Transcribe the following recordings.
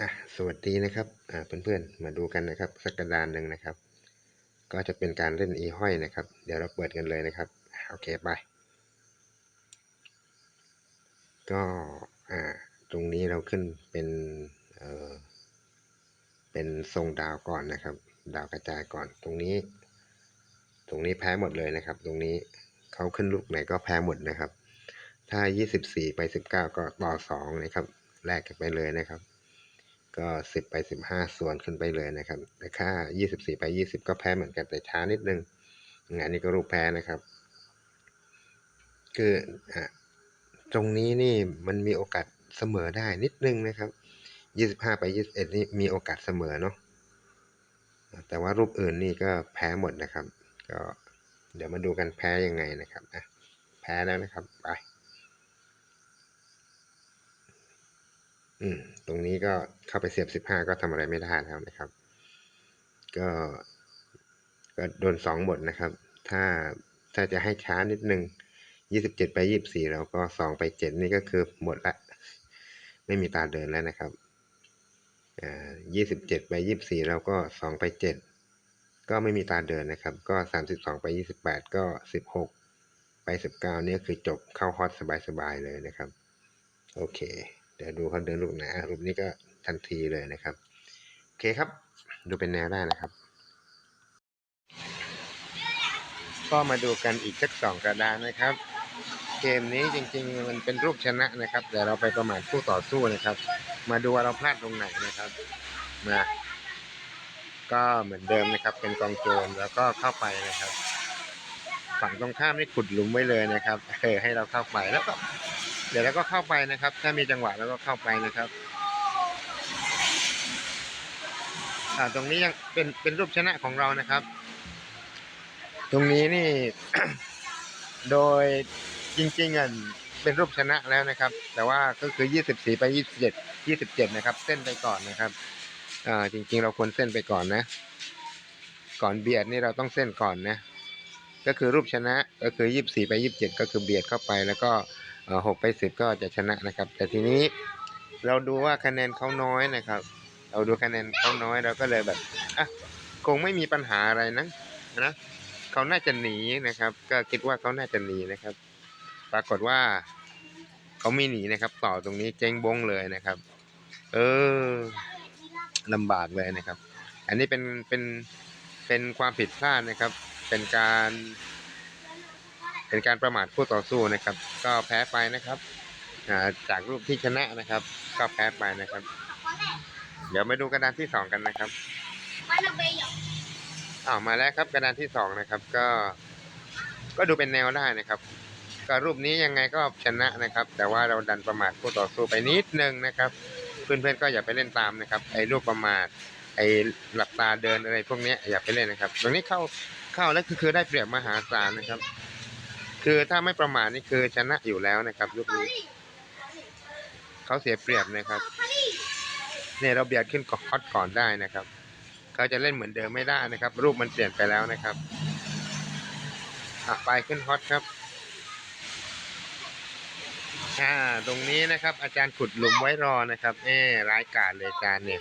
อะสวัสดีนะครับอ่าเพื่อนๆมาดูกันนะครับสักกระดานหนึ่งนะครับ ก็จะเป็นการเล่นอีห้อยนะครับ เดี๋ยวเราเปิดกันเลยนะครับโอเคไป ก็อ่าตรงนี้เราขึ้นเป็นเอ่อเป็นทรงดาวก่อนนะครับ ดาวกระจายก่อนตรงนี้ ตรงนี้แพ้หมดเลยนะครับ ตรงนี้เขาขึ้นลูกไหนก็แพ้หมดนะครับ ถ้า 24 ไป 19 ก็ต่อ2นะครับแลกกันไปเลยนะครับ ก็ 10 ไป 15 ส่วนขึ้นไปเลยนะครับแต่ค่า 24 ไป 20 ก็แพ้เหมือนกันแต่ช้านิดนึงงานนี้ก็รูปแพ้นะครับ คืออะตรงนี้นี่มันมีโอกาสเสมอได้นิดนึงนะครับ 25 ไป 21 นี่มีโอกาสเสมอเนาะแต่ว่ารูปอื่นนี่ก็แพ้หมดนะครับ ก็เดี๋ยวมาดูกันแพ้ยังไงนะครับแพ้แล้วนะครับไป อืมตรงนี้ก็เข้าไปเสียบสิบห้าก็ทำอะไรไม่ได้แล้วนะครับ ก็ก็โดนสองหมดนะครับ ถ้าถ้าจะให้ช้านิดนึงยี่สิบเจ็ดไปยี่บสี่แล้วก็สองไปเจ็ดนี่ก็คือหมดละ ไม่มีตาเดินแล้วนะครับอ่ายี่สิบเจ็ดไปยี่บสี่แล้วก็สองไปเจ็ดก็ไม่มีตาเดินนะครับ ก็สามสิบสองไปยี่สิบแปดก็สิบหกไปสิบเก้านี่คือจบเข้าฮอตสบายๆเลยนะครับ โอเค เดี๋ยวดูเขาเดินลูกไหนรูปนี้ก็ทันทีเลยนะครับโอเคครับ ดูเป็นแนวได้นะครับ ก็มาดูกันอีกสักสองกระดานนะครับ เกมนี้จริงๆมันเป็นรูปชนะนะครับแต่เราไปประมาทคู่ต่อสู้นะครับ มาดูว่าเราพลาดตรงไหนนะครับมาก็เหมือนเดิมนะครับ เป็นกองโจรแล้วก็เข้าไปนะครับ ฝั่งตรงข้ามนี่ขุดหลุมไว้เลยนะครับเออให้เราเข้าไปแล้วก็ เดี๋ยวเราก็เข้าไปนะครับ ถ้ามีจังหวะเราก็เข้าไปนะครับอ่าตรงนี้ยังเป็นเป็นรูปชนะของเรานะครับ ตรงนี้นี่ โดยจริงๆอะเป็นรูปชนะแล้วนะครับ แต่ว่าก็คือ24ไป27 27นะครับ เส้นไปก่อนนะครับอ่าจริง ๆ เราควรเส้นไปก่อนนะ ก่อนเบียดนี่เราต้องเส้นก่อนนะ ก็คือรูปชนะก็คือ24ไป27ก็คือเบียดเข้าไปแล้วก็ หกไปสิบก็จะชนะนะครับ แต่ทีนี้เราดูว่าคะแนนเขาน้อยนะครับ เราดูคะแนนเขาน้อยเราก็เลยแบบอะคงไม่มีปัญหาอะไรนะนะเขาน่าจะหนีนะครับ ก็คิดว่าเขาน่าจะหนีนะครับ ปรากฏว่าเขาไม่หนีนะครับ ต่อตรงนี้เจ๊งบงเลยนะครับ เออลำบากเลยนะครับ อันนี้เป็นเป็นเป็นความผิดพลาดนะครับ เป็นการ เป็นการประมาทคู่ต่อสู้นะครับ ก็แพ้ไปนะครับจากรูปที่ชนะนะครับ ก็แพ้ไปนะครับ เดี๋ยวมาดูกระดานที่สองกันนะครับอ้าวมาแล้วครับกระดานที่สองนะครับ ก็ ก็ดูเป็นแนวได้นะครับ ก็รูปนี้ยังไงก็ชนะนะครับ แต่ว่าเราดันประมาทคู่ต่อสู้ไปนิดนึงนะครับ เพื่อนๆก็อย่าไปเล่นตามนะครับ ไอ้รูปประมาทไอ้หลับตาเดินอะไรพวกนี้อย่าไปเล่นนะครับ ตรงนี้เข้าเข้าแล้วคือคือได้เปรียบมหาศาลนะครับ คือถ้าไม่ประมาทนี่คือชนะอยู่แล้วนะครับรูปนี้เขาเสียเปรียบนะครับเนี่ยเราเบียดขึ้นก่อนอตก่อนได้นะครับเขาจะเล่นเหมือนเดิมไม่ได้นะครับ รูปมันเปลี่ยนไปแล้วนะครับอะไปขึ้นฮอตครับอ่าตรงนี้นะครับ อาจารย์ขุดหลุมไว้รอนะครับเอ้ร้ายกาจเลยอาจารย์เนี่ย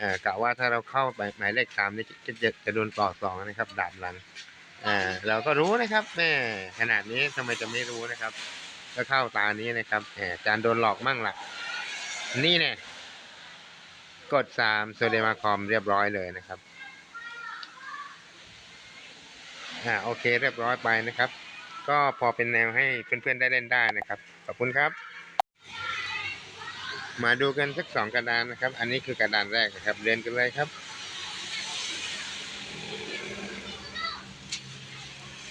อ่ากะว่าถ้าเราเข้าไปหมายเลขสามนี่จะจะจะโดนต่อสองนะครับดาบหลัง อ่าเราก็รู้นะครับแม่ขนาดนี้ทำไมจะไม่รู้นะครับ ก็เข้าตานี้นะครับแหมอาจารโดนหลอกมั่งล่ะ นี่เนี่ยกดสามโซเดมาคอมเรียบร้อยเลยนะครับอ่าโอเคเรียบร้อยไปนะครับ ก็พอเป็นแนวให้เพื่อนๆได้เล่นได้นะครับ ขอบคุณครับ มาดูกันสักสองกระดานนะครับ อันนี้คือกระดานแรกนะครับเรียนกันเลยครับ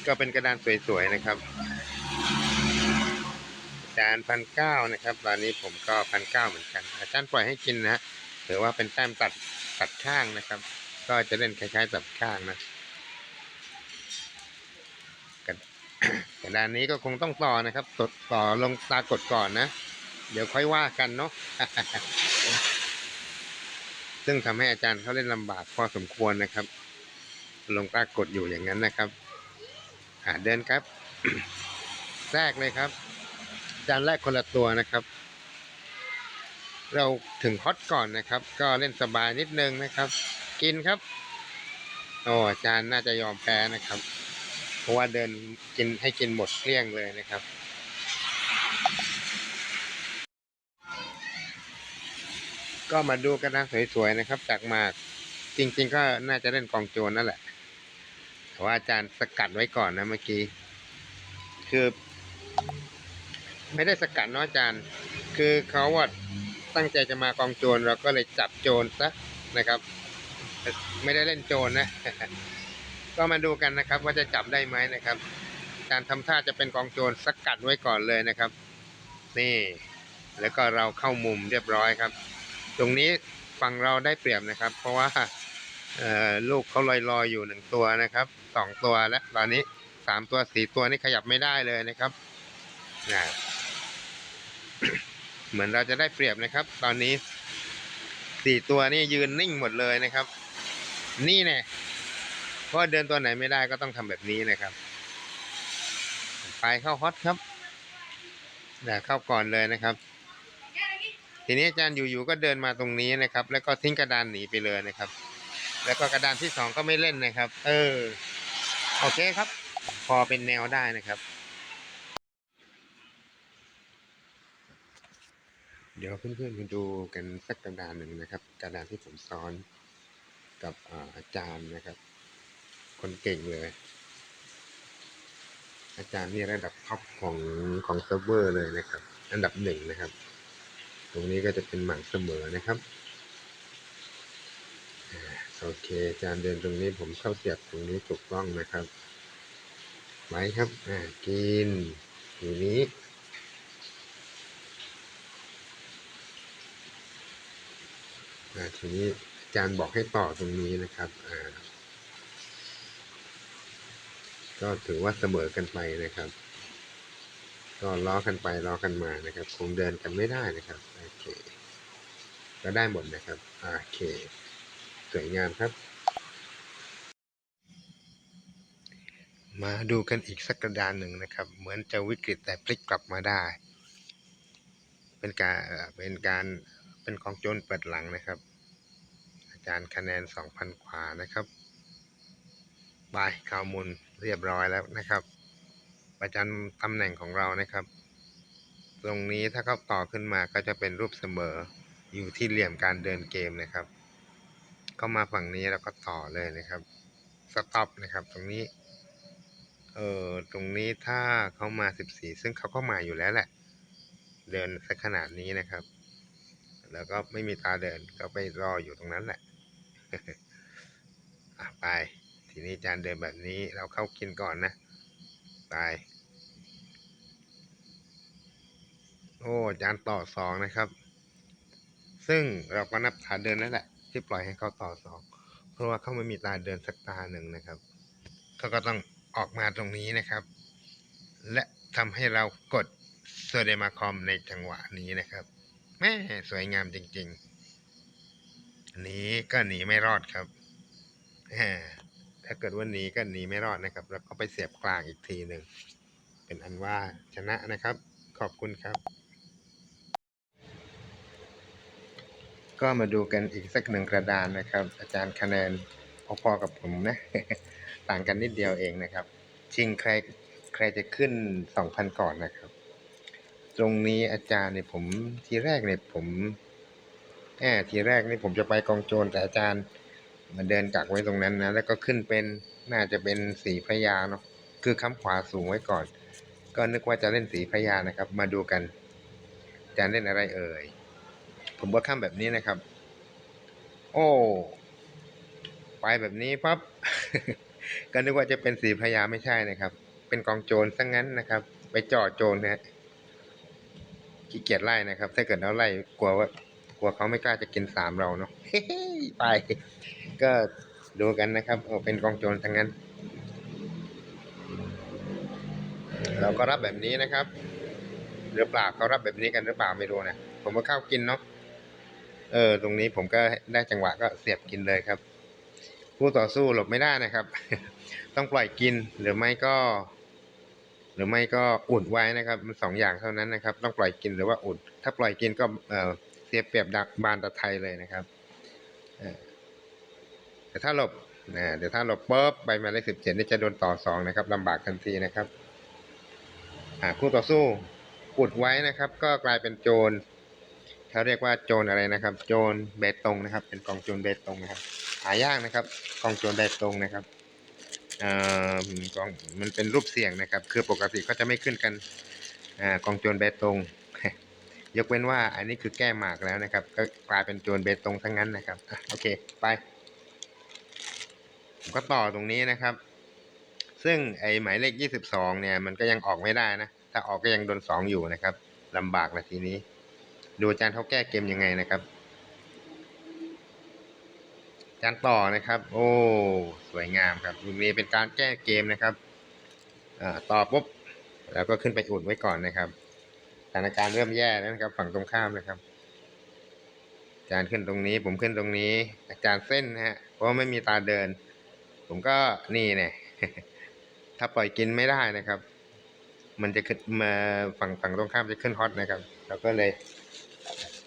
ก็เป็นกระดานสวยๆนะครับจารย์พันเก้านะครับตอนนี้ผมก็พันเก้าเหมือนกันอาจารย์ปล่อยให้กินนะฮะถือว่าเป็นแต้มตัดตัดข้างนะครับ ก็จะเล่นคล้ายๆตัดข้างนะกระดานนี้ก็คงต้องต่อนะครับตดต่อลงตากดก่อนนะ เดี๋ยวค่อยว่ากันเนาะซึ่งทำให้อาจารย์เขาเล่นลำบากพอสมควรนะครับ ลงตากดอยู่อย่างนั้นนะครับ อ่าเดินครับ แทรกเลยครับ จานแรกคนละตัวนะครับ เราถึงฮอตก่อนนะครับ ก็เล่นสบายนิดนึงนะครับ กินครับ โอ้จารย์น่าจะยอมแพ้นะครับ เพราะว่าเดินกินให้กินหมดเกลี้ยงเลยนะครับก็มาดูกระดานสวยๆนะครับ จากมากจริง ๆ ก็น่าจะเล่นกองโจรนั่นแหละ ว่าอาจารย์สกัดไว้ก่อนนะเมื่อกี้ คือ ไม่ได้สกัดเนาะอาจารย์ คือเขาว่าตั้งใจจะมากองโจรเราก็เลยจับโจรซะนะครับ ไม่ได้เล่นโจรนะ ก็มาดูกันนะครับ ว่าจะจับได้ไหมนะครับ การทำท่าจะเป็นกองโจรสกัดไว้ก่อนเลยนะครับ นี่ แล้วก็เราเข้ามุมเรียบร้อยครับ ตรงนี้ฝั่งเราได้เปรียบนะครับ เพราะว่า ลูกเขาลอยๆอยู่หนึ่งตัวนะครับสองตัวแล้วตอนนี้สามตัวสี่ตัวนี่ขยับไม่ได้เลยนะครับนะเหมือนเราจะได้เปรียบนะครับ ตอนนี้สี่ตัวนี่ยืนนิ่งหมดเลยนะครับ นี่แน่เพราะเดินตัวไหนไม่ได้ก็ต้องทำแบบนี้นะครับ ไปเข้าฮอตครับนะเข้าก่อนเลยนะครับ ทีนี้อาจารย์อยู่ๆก็เดินมาตรงนี้นะครับ แล้วก็ทิ้งกระดานหนีไปเลยนะครับ แล้วก็กระดานที่สองก็ไม่เล่นนะครับ เออ โอเคครับ พอเป็นแนวได้นะครับ เดี๋ยวเพื่อนๆมาดูกันสักกระดานหนึ่งนะครับ กระดานที่ผมซ้อนกับอาจารย์นะครับ คนเก่งเลย อาจารย์นี่ระดับท็อปของของเซิร์ฟเวอร์เลยนะครับ อันดับหนึ่งนะครับ ตรงนี้ก็จะเป็นหมากเสมอนะครับ โอเคอาจารย์เดินตรงนี้ผมเข้าเสียบตรงนี้ถูกต้องนะครับ ไว้ครับอ่ากินอยู่นี้อ่าทีนี้อาจารย์บอกให้ต่อตรงนี้นะครับอ่าก็ถือว่าเสมอกันไปนะครับ ก็ล้อกันไปล้อกันมานะครับ คงเดินกันไม่ได้นะครับโอเคก็ได้หมดนะครับโอเค สวยงามครับ มาดูกันอีกสักกระดานหนึ่งนะครับ เหมือนจะวิกฤตแต่พลิกกลับมาได้ เป็นการเป็นการเป็นของโจรเปิดหลังนะครับ อาจารย์คะแนน 2,000กว่านะครับบายข่าวมูลเรียบร้อยแล้วนะครับประจันตำแหน่งของเรานะครับ ตรงนี้ถ้าเขาต่อขึ้นมาก็จะเป็นรูปเสมออยู่ที่เหลี่ยมการเดินเกมนะครับ เข้ามาฝั่งนี้แล้วก็ต่อเลยนะครับสต็อปนะครับ ตรงนี้ เออตรงนี้ถ้าเขามา14ซึ่งเขาก็มาอยู่แล้วแหละ เดินสักขนาดนี้นะครับ แล้วก็ไม่มีตาเดินก็ไปรออยู่ตรงนั้นแหละอะไป ทีนี้จานเดินแบบนี้เราเข้ากินก่อนนะไปโอ้จานต่อสองนะครับ ซึ่งเราก็นับตาเดินแล้วแหละ ที่ปล่อยให้เขาต่อสอง เพราะว่าเขาไม่มีตาเดินสักตาหนึ่งนะครับเขาก็ต้องออกมาตรงนี้นะครับ และทำให้เรากดโซเดมาคอมในจังหวะนี้นะครับแม่สวยงามจริงๆอันนี้ก็หนีไม่รอดครับถ้าเกิดว่าหนีก็หนีไม่รอดนะครับ แล้วก็ไปเสียบกลางอีกทีหนึ่ง เป็นอันว่าชนะนะครับ ขอบคุณครับ ก็มาดูกันอีกสักหนึ่งกระดานนะครับ อาจารย์คะแนนพอๆกับผมนะ ต่างกันนิดเดียวเองนะครับ ชิงใครใครจะขึ้นสองพันก่อนนะครับ ตรงนี้อาจารย์เนี่ยผมทีแรกเนี่ยผมแอบทีแรกนี่ผมจะไปกองโจรแต่อาจารย์มาเดินกักไว้ตรงนั้นนะแล้วก็ขึ้นเป็นน่าจะเป็นสีพระยาเนาะคือค้ำขวาสูงไว้ก่อน ก็นึกว่าจะเล่นสีพระยานะครับ มาดูกันอาจารย์เล่นอะไรเอ่ย ผมก็ข้ามแบบนี้นะครับ โอ้ไปแบบนี้ปั๊บก็นึกว่าจะเป็นสีพระยาไม่ใช่นะครับ เป็นกองโจรซะงงั้นนะครับ ไปจ่อโจรนะฮะขี้เกียจไล่นะครับ ถ้าเกิดเราไล่กลัวว่ากลัวเขาไม่กล้าจะกินสามเราเนาะไป ก็ดูกันนะครับโอ้เป็นกองโจรทั้งนั้น เราก็รับแบบนี้นะครับ หรือเปล่าเขารับแบบนี้กันหรือเปล่าไม่รู้นะผมก็เข้ากินเนาะ เออ ตรงนี้ผมก็ได้จังหวะก็เสียบกินเลยครับ ผู้ต่อสู้หลบไม่ได้นะครับ ต้องปล่อยกินหรือไม่ก็ หรือไม่ก็อุดไว้นะครับ มันสองอย่างเท่านั้นนะครับ ต้องปล่อยกินหรือว่าอุด ถ้าปล่อยกินก็เออเสียเปรียบดักบานตะไทยเลยนะครับแต่ถ้าหลบนะเดี๋ยวถ้าหลบปุ๊บใบมาเลขสิบเจ็ดนี่จะโดนต่อสองนะครับลำบากทันทีนะครับ อ่าคู่ต่อสู้อุดไว้นะครับ ก็กลายเป็นโจร เขาเรียกว่าโจรอะไรนะครับ โจรเบตงนะครับ เป็นกองโจรเบตงนะครับหายากนะครับ กองโจรเบตงนะครับเอ่อกองมันเป็นรูปเสี่ยงนะครับ คือปกติเขาจะไม่ขึ้นกันอ่ากองโจรเบตงยกเว้นว่าอันนี้คือแก้หมากแล้วนะครับ ก็กลายเป็นโจรเบตงทั้งนั้นนะครับโอเคไปผมก็ต่อตรงนี้นะครับ ซึ่งไอหมายเลข 22 เนี่ย มันก็ยังออกไม่ได้นะ ถ้าออกก็ยังโดน 2 อยู่นะครับลำบากละทีนี้ ดูอาจารย์เขาแก้เกมยังไงนะครับอาจารย์ต่อนะครับ โอ้สวยงามครับลูกนี้เป็นการแก้เกมนะครับต่อปุ๊บแล้วก็ขึ้นไปอุดไว้ก่อนนะครับสถานการณ์เริ่มแย่แล้วนะครับ ฝั่งตรงข้ามนะครับ อาจารย์ขึ้นตรงนี้ ผมขึ้นตรงนี้ อาจารย์เส้นนะฮะเพราะไม่มีตาเดิน ผมก็นี่เนี่ยถ้าปล่อยกินไม่ได้นะครับ มันจะขึ้นมาฝั่งฝั่งตรงข้ามจะขึ้นฮอตนะครับเราก็เลย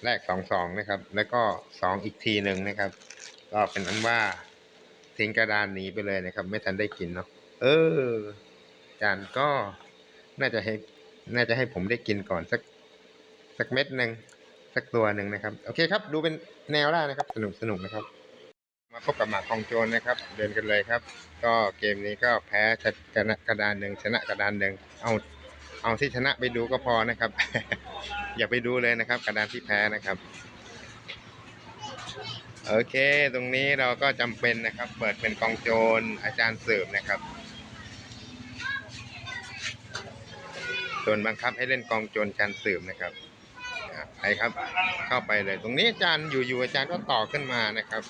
แลกสองสองนะครับ แล้วก็สองอีกทีหนึ่งนะครับ ก็เป็นอันว่าทิ้งกระดานหนีไปเลยนะครับ ไม่ทันได้กินเนาะเอออาจารย์ก็น่าจะให้ น่าจะให้ผมได้กินก่อนสัก สักเม็ดหนึ่งสักตัวหนึ่งนะครับ โอเคครับ ดูเป็นแนวได้นะครับ สนุกสนุกนะครับ มาพบกับหมากของโจรนะครับ เดินกันเลยครับ ก็เกมนี้ก็แพ้ชนะกระดานหนึ่งชนะกระดานหนึ่งเอา เอาที่ชนะไปดูก็พอนะครับ อย่าไปดูเลยนะครับ กระดานที่แพ้นะครับ โอเค ตรงนี้เราก็จำเป็นนะครับ เปิดเป็นกองโจรอาจารย์สืบนะครับ ส่วนบังคับให้เล่นกองโจรอาจารย์สืบนะครับไปครับ เข้าไปเลย ตรงนี้อาจารย์อยู่ๆอาจารย์ก็ต่อขึ้นมานะครับ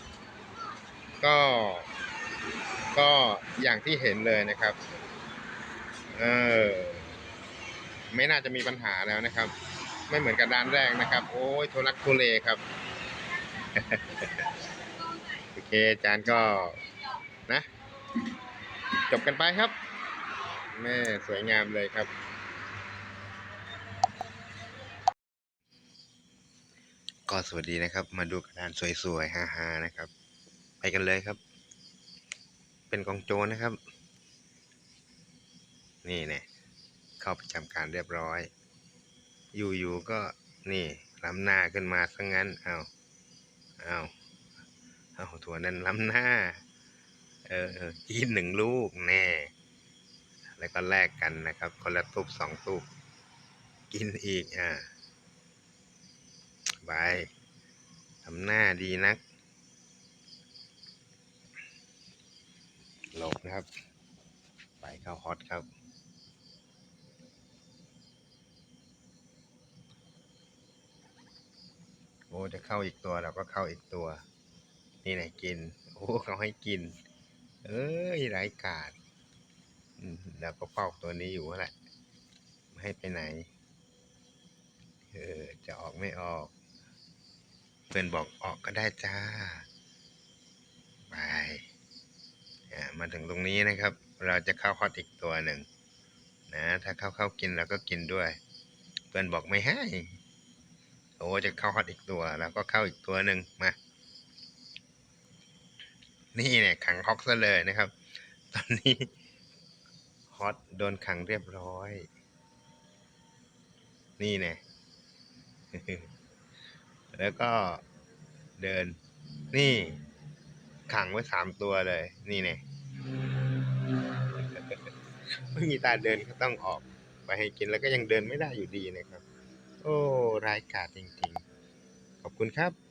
ก็ก็อย่างที่เห็นเลยนะครับ เออ ไม่น่าจะมีปัญหาแล้วนะครับ ไม่เหมือนกับด้านแรกนะครับ โอ้ยโทรักทุเลครับโอเคอาจารย์ก็นะ จบกันไปครับแม่สวยงามเลยครับ ก็สวัสดีนะครับ มาดูกระดานสวยๆฮาๆนะครับ ไปกันเลยครับ เป็นกองโจรนะครับ นี่เนี่ย เข้าประจำการเรียบร้อย อยู่ๆก็นี่ล้ำหน้าขึ้นมาซะงั้นเอาเอาเอาถั่วนั้นล้ำหน้า เออกินหนึ่งลูกแน่ แล้วก็แลกกันนะครับ คนละตุบสองตุบกินอีกอ่าบายทำหน้าดีนัก หลบนะครับ ไปเข้าฮอตครับ อ้จะเข้าอีกตัวเราก็เข้าอีกตัว นี่ไหนกิน โอ้เขาให้กิน เอ้ยไร้ากาดเราก็เฝ้าตัวนี้อยู่แหละไม่ให้ไปไหนเออจะออกไม่ออก เพื่อนบอกออกก็ได้จ้าไปมาถึงตรงนี้นะครับ เราจะเข้าฮอตอีกตัวหนึ่งนะ ถ้าเข้าเข้ากินเราก็กินด้วย เพื่อนบอกไม่ให้ อ้จะเข้าฮอตอีกตัว แล้วก็เข้าอีกตัวหนึ่งมา นี่เนี่ยขังฮอกซะเลยนะครับ ตอนนี้ฮอตโดนขังเรียบร้อย นี่เนี่ยแล้วก็เดิน นี่ ขังไว้สามตัวเลย นี่เนี่ยไม่มีตาเดินก็ต้องออก ไปให้กินแล้วก็ยังเดินไม่ได้อยู่ดีนะครับ โอ้ร้ายกาจจริงๆ ขอบคุณครับ